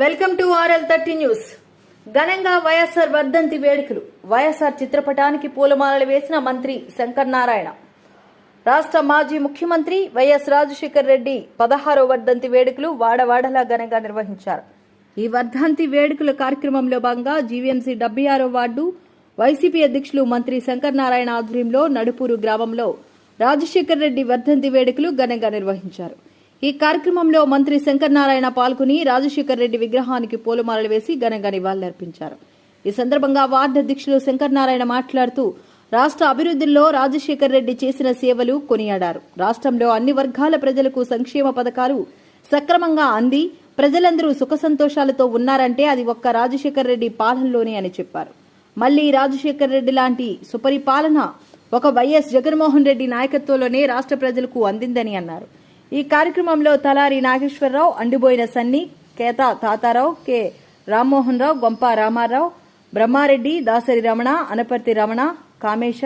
Welcome to RL thirty news. ఘనంగా వైఎస్ఆర్ వర్ధంతి వేడుకలు. వైఎస్ఆర్ చిత్రపటానికి పూలమాలలు వేసిన మంత్రి శంకర్ నారాయణ. రాష్ట్ర మాజీ ముఖ్యమంత్రి వైఎస్ రాజశేఖర్ రెడ్డి పదహారో వర్ధంతి వేడుకలు వాడవాడలా ఘనంగా నిర్వహించారు. ఈ వర్ధంతి వేడుకల కార్యక్రమంలో భాగంగా జీవీఎంసీ డెబ్బై ఆరో వార్డు వైసీపీ అధ్యక్షులు మంత్రి శంకర్ నారాయణ ఆధ్వర్యంలో నడుపూరు గ్రామంలో రాజశేఖర్ రెడ్డి వర్ధంతి వేడుకలు ఘనంగా నిర్వహించారు. ఈ కార్యక్రమంలో మంత్రి శంకర్ నారాయణ పాల్గొని రాజశేఖర్ రెడ్డి విగ్రహానికి పూలమాలలు వేసి ఘనంగా నివాళులర్పించారు. ఈ సందర్భంగా వార్డు అధ్యక్షులు శంకర్ నారాయణ మాట్లాడుతూ రాష్ట్ర అభివృద్ధిలో రాజశేఖర్ రెడ్డి చేసిన సేవలు కొనియాడారు. రాష్ట్రంలో అన్ని వర్గాల ప్రజలకు సంక్షేమ పథకాలు సక్రమంగా అంది. ప్రజలందరూ సుఖ సంతోషాలతో ఉన్నారంటే అది ఒక్క రాజశేఖర్ రెడ్డి పాలనలోనే అని చెప్పారు. మళ్ళీ రాజశేఖర్ రెడ్డి లాంటి సుపరిపాలన ఒక వైఎస్ జగన్మోహన్ రెడ్డి నాయకత్వంలోనే రాష్ట్ర ప్రజలకు అందిందని అన్నారు. ఈ కార్యక్రమంలో Talari Nageswararao Andiboyina Sunny Keta Tatarao K Rammohan Rao Gompa Ramarao Brahmareddy Dasari Ramana Anaparthi Ramana Kamesa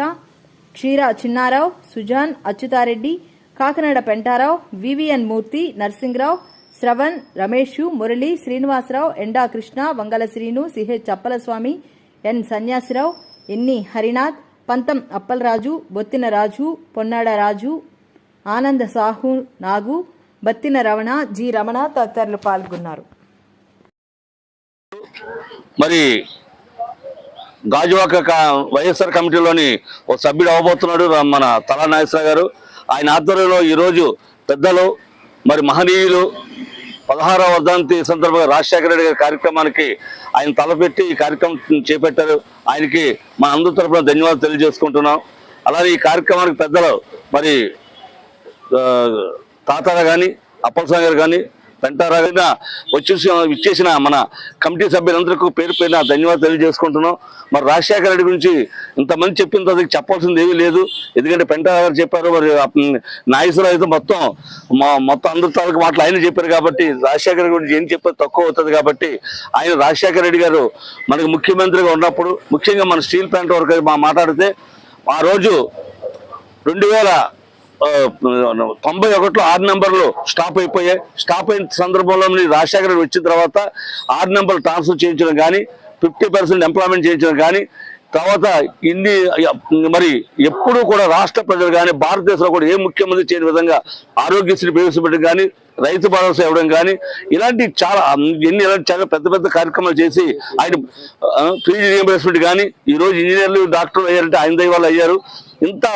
Ksheera Chinnarao Sujan Achyutareddy Kakinada Pentarao VVN Murthy Narsingrao Shravan Ramesh Murali Srinivasarao Enda Krishna Vangala Srinu CH Chappalaswamy N Sanyasirao Enni Harinath Pantham Appalaraju Bottina Raju Ponnada Raju Ananda Sahu Nagu Battina Ramana G Ramana తదితరులు పాల్గొన్నారు. మరి గాజువాక క- వైఎస్ఆర్ కమిటీలోని ఒక సభ్యుడు అవ్వబోతున్నాడు మన తలా నాగేశ్వర గారు. ఆయన ఆధ్వర్యంలో ఈరోజు పెద్దలు మరి మహనీయులు పదహారవ వర్ధంతి సందర్భంగా రాజశేఖర రెడ్డి గారి కార్యక్రమానికి ఆయన తలపెట్టి ఈ కార్యక్రమం చేపట్టారు. ఆయనకి మా అందరి తరపున ధన్యవాదాలు తెలియజేసుకుంటున్నాం. అలాగే ఈ కార్యక్రమానికి పెద్దలు మరి తాతారా కానీ అప్పలస్వామి గారు కానీ పెంటారా కానీ వచ్చేసి ఇచ్చేసిన మన కమిటీ సభ్యులందరికీ పేరు పేరున ధన్యవాదాలు తెలియజేసుకుంటున్నాం. మరి రాజశేఖర రెడ్డి గురించి ఇంతమంది చెప్పిన తర్వాత చెప్పాల్సింది ఏమీ లేదు. ఎందుకంటే పెంటారా గారు చెప్పారు మరి నాగేశ్వరరావు అయితే మొత్తం మా- మొత్తం అందరి తాలూకు మాటలు ఆయన చెప్పారు కాబట్టి రాజశేఖర గురించి ఏం చెప్పారు తక్కువ అవుతుంది కాబట్టి ఆయన రాజశేఖర రెడ్డి గారు మనకు ముఖ్యమంత్రిగా ఉన్నప్పుడు ముఖ్యంగా మన స్టీల్ ప్లాంట్ వరకు మా మాట్లాడితే ఆ రోజు రెండు వేల తొంభై ఒకటిలో ఆరు నెంబర్లు స్టాప్ అయిపోయాయి. స్టాప్ అయిన సందర్భంలో రాజశేఖర వచ్చిన తర్వాత ఆరు నెంబర్లు ట్రాన్స్ఫర్ చేయించడం కానీ ఫిఫ్టీ పర్సెంట్ ఎంప్లాయ్మెంట్ చేయించడం కానీ తర్వాత ఇన్ని మరి ఎప్పుడూ కూడా రాష్ట్ర ప్రజలు కానీ భారతదేశంలో కూడా ఏ ముఖ్యమంత్రి చేయని విధంగా ఆరోగ్యశ్రీ ప్రవేశపెట్టడం కానీ రైతు భరోసా ఇవ్వడం కానీ ఇలాంటి చాలా ఎన్ని ఇలాంటి చాలా పెద్ద పెద్ద కార్యక్రమాలు చేసి ఆయన ఫీజు రియంబర్స్మెంట్ కానీ ఈ రోజు ఇంజనీర్లు డాక్టర్లు అయ్యారంటే ఆయన దయ వాళ్ళు అయ్యారు. ఇంత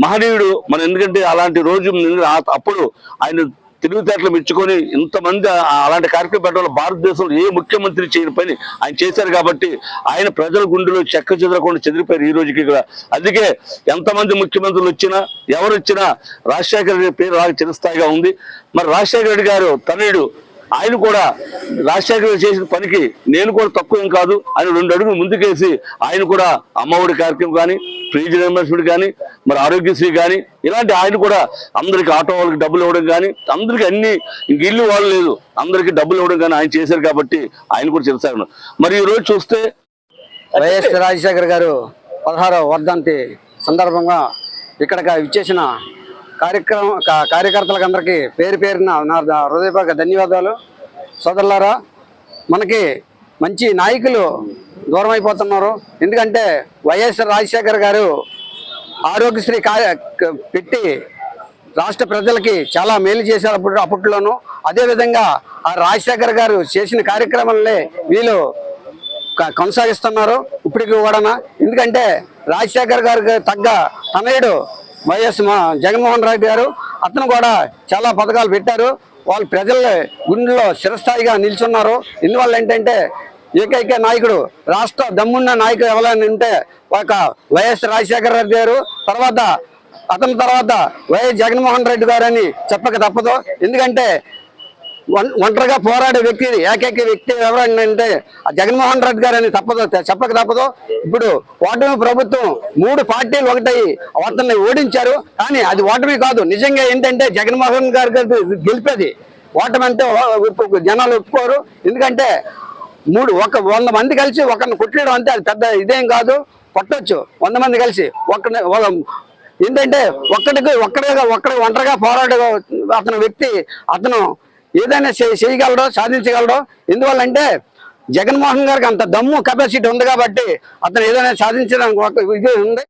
మహనీయుడు మన ఎందుకంటే అలాంటి రోజు ఆ- అప్పుడు ఆయన తెలివితేటలు మెచ్చుకొని ఇంతమంది అలాంటి కార్యక్రమం పెట్టడం వల్ల భారతదేశంలో ఏ ముఖ్యమంత్రి చేయని పని ఆయన చేశారు కాబట్టి ఆయన ప్రజల గుండెలో చెక్క చెదరకుండా చెదిరిపోయారు ఈ రోజుకి కూడా. అందుకే ఎంతమంది ముఖ్యమంత్రులు వచ్చినా ఎవరు వచ్చినా రాజశేఖర రెడ్డి పేరు రాక చిరస్థాయిగా ఉంది. మరి రాజశేఖర రెడ్డి గారు తనయుడు ఆయన కూడా రాజశేఖర చేసిన పనికి నేను కూడా తక్కువ ఏం కాదు. ఆయన రెండు అడుగులు ముందుకేసి ఆయన కూడా అమ్మఒడి కార్యక్రమం కానీ ఫ్రీజ్ రియంబర్స్మెంట్ కానీ మరి ఆరోగ్యశ్రీ కానీ ఇలాంటి ఆయన కూడా అందరికి ఆటో వాళ్ళకి డబ్బులు ఇవ్వడం కానీ అందరికి అన్ని ఇంక ఇల్లు వాళ్ళు లేదు. అందరికి డబ్బులు ఇవ్వడం కానీ ఆయన చేశారు కాబట్టి ఆయన కూడా చేశారు మరి ఈ రోజు చూస్తే వైఎస్ రాజశేఖర్ గారు పదహారవ వర్ధంతి సందర్భంగా ఇక్కడ ఇచ్చేసిన కార్యక్రమం కార్యకర్తలకు అందరికీ పేరు పేరున నా హృదయపూర్వక ధన్యవాదాలు. సోదరులారా మనకి మంచి నాయకులు దూరం అయిపోతున్నారు ఎందుకంటే వైఎస్ రాజశేఖర్ గారు ఆరోగ్యశ్రీ పెట్టి రాష్ట్ర ప్రజలకి చాలా మేలు చేశారు అప్పుడు అప్పట్లోనూ. అదేవిధంగా ఆ రాజశేఖర్ గారు చేసిన కార్యక్రమాలనే వీళ్ళు కొనసాగిస్తున్నారు. ఇప్పటికి కూడా. ఎందుకంటే రాజశేఖర్ గారికి తగ్గ తనయుడు వైఎస్ మా జగన్మోహన్ రెడ్డి గారు అతను కూడా చాలా పథకాలు పెట్టారు. వాళ్ళు ప్రజల గుండెల్లో చిరస్థాయిగా నిల్చున్నారు. ఇందువల్ల ఏంటంటే ఏకైక నాయకుడు రాష్ట్ర దమ్మున్న నాయకుడు ఎవరైనా ఉంటే ఒక వైఎస్ రాజశేఖర రెడ్డి గారు తర్వాత అతని తర్వాత వైఎస్ జగన్మోహన్ రెడ్డి గారు అని చెప్పక తప్పదు. ఎందుకంటే ఒంటరిగా పోరాడే వ్యక్తి ఏకైక వ్యక్తి ఎవరైనా అంటే ఆ జగన్మోహన్ రెడ్డి గారు అని తప్పదు చెప్పక తప్పదు. ఇప్పుడు ఓటమి ప్రభుత్వం మూడు పార్టీలు ఒకటయి అతన్ని ఓడించారు. కానీ అది ఓటమి కాదు. నిజంగా ఏంటంటే జగన్మోహన్ గారు గెలిపేది. ఓటమి అంటే ఒప్పు- జనాలు ఒప్పుకోరు. ఎందుకంటే మూడు ఒక వంద మంది కలిసి ఒకరిని కొట్టడం అంటే అది పెద్ద ఇదేం కాదు. కొట్టచ్చు. వంద మంది కలిసి ఒకరిని ఒక ఏంటంటే ఒక్కడికి ఒక్కడిగా ఒక్కడి ఒంటరిగా పోరాడే అతను వ్యక్తి అతను ఏదైనా చే- చేయగలడో సాధించగలడో? ఎందువల్లంటే జగన్మోహన్ గారికి అంత దమ్ము కెపాసిటీ ఉంది కాబట్టి అతను ఏదైనా సాధించడానికి ఒక ఇది ఉంది.